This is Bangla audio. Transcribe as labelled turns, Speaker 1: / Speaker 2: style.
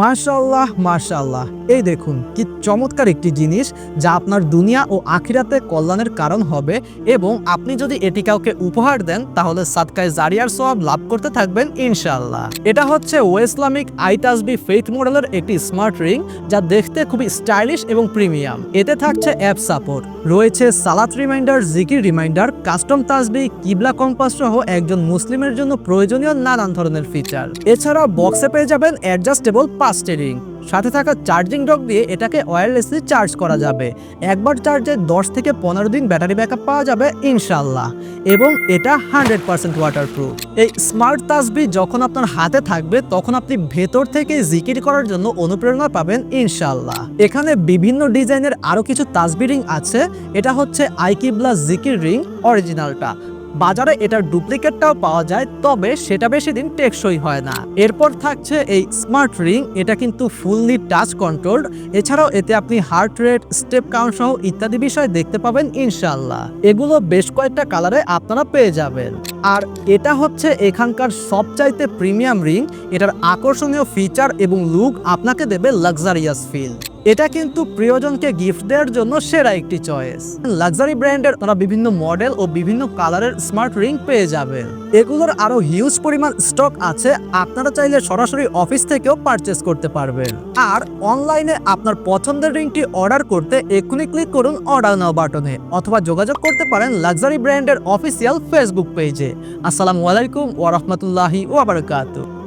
Speaker 1: মাশাল্লাহ মাশাল্লাহ এই দেখুন, কি চমৎকার একটি জিনিস যা আপনার দুনিয়া ও আখিরাতে কল্যাণের কারণ হবে এবং আপনি যদি এটি কাউকে উপহার দেন, তাহলে সাদকায় জারিয়ার সব লাভ করতে থাকবেন ইনশাল্লাহ এটা হচ্ছে ও ইসলামিক আইটাসবি ফেথ মডেলের একটি স্মার্ট রিং যা দেখতে খুবই স্টাইলিশ এবং প্রিমিয়াম। এতে থাকছে অ্যাপ সাপোর্ট। রয়েছে সালাত রিমাইন্ডার, জিকির রিমাইন্ডার, কাস্টম তাসবি, কিবলা কম্পাস সহ একজন মুসলিমের জন্য প্রয়োজনীয় নানান ধরনের ফিচার এছাড়া বক্সে পেয়ে যাবেন অ্যাডজাস্টেবল পাঁচ স্টিরিং সাথে থাকা চার্জিং ডক দিয়ে এটাকে ওয়্যারলেসলি চার্জ করা যাবে। একবার চার্জে দশ থেকে পনেরো দিন ব্যাটারি ব্যাকআপ পাওয়া যাবে ইনশাল্লাহ এবং এটা হান্ড্রেড পার্সেন্ট ওয়াটারপ্রুফ এই স্মার্ট তাসবি যখন আপনার হাতে থাকবে, তখন আপনি ভেতর থেকে জিকির করার জন্য অনুপ্রেরণা পাবেন ইনশাল্লাহ এখানে বিভিন্ন ডিজাইনের আরও কিছু তাসবি রিং আছে। এটা হচ্ছে আইকিবলা জিকির রিং অরিজিনালটা বাজারে এটার ডুপ্লিকেটটাও পাওয়া যায়, তবে সেটা বেশি দিন টেকসই হয় না। এরপর থাকছে এই স্মার্ট রিং, এটা কিন্তু ফুললি টাচ কন্ট্রোলড। এছাড়াও এতে আপনি হার্ট রেট, স্টেপ কাউন্ট সহ ইত্যাদি বিষয় দেখতে পাবেন ইনশাল্লাহ এগুলো বেশ কয়েকটা কালারে আপনারা পেয়ে যাবেন। আর এটা হচ্ছে এখানকার সবচাইতে প্রিমিয়াম রিং, এটার আকর্ষণীয় ফিচার এবং লুক আপনাকে দেবে লাক্সারিয়াস ফিল। এটা কিন্তু প্রিয়জনকে গিফট দেওয়ার জন্য সেরা একটি চয়েস লাক্সারি ব্র্যান্ডের তারা বিভিন্ন মডেল ও বিভিন্ন কালারের স্মার্ট রিং পেয়ে যাবেন এগুলোর আরও হিউজ পরিমাণ স্টক আছে, আপনারা চাইলে সরাসরি অফিস থেকেও পারচেস করতে পারবেন। আর অনলাইনে আপনার পছন্দের রিংটি অর্ডার করতে এক্ষুনি ক্লিক করুন অর্ডার নাও বাটনে অথবা যোগাযোগ করতে পারেন লাক্সারি ব্র্যান্ডের অফিসিয়াল ফেসবুক পেজে আসসালামু আলাইকুম ওয়া রাহমাতুল্লাহি ওয়া বারাকাতুহু।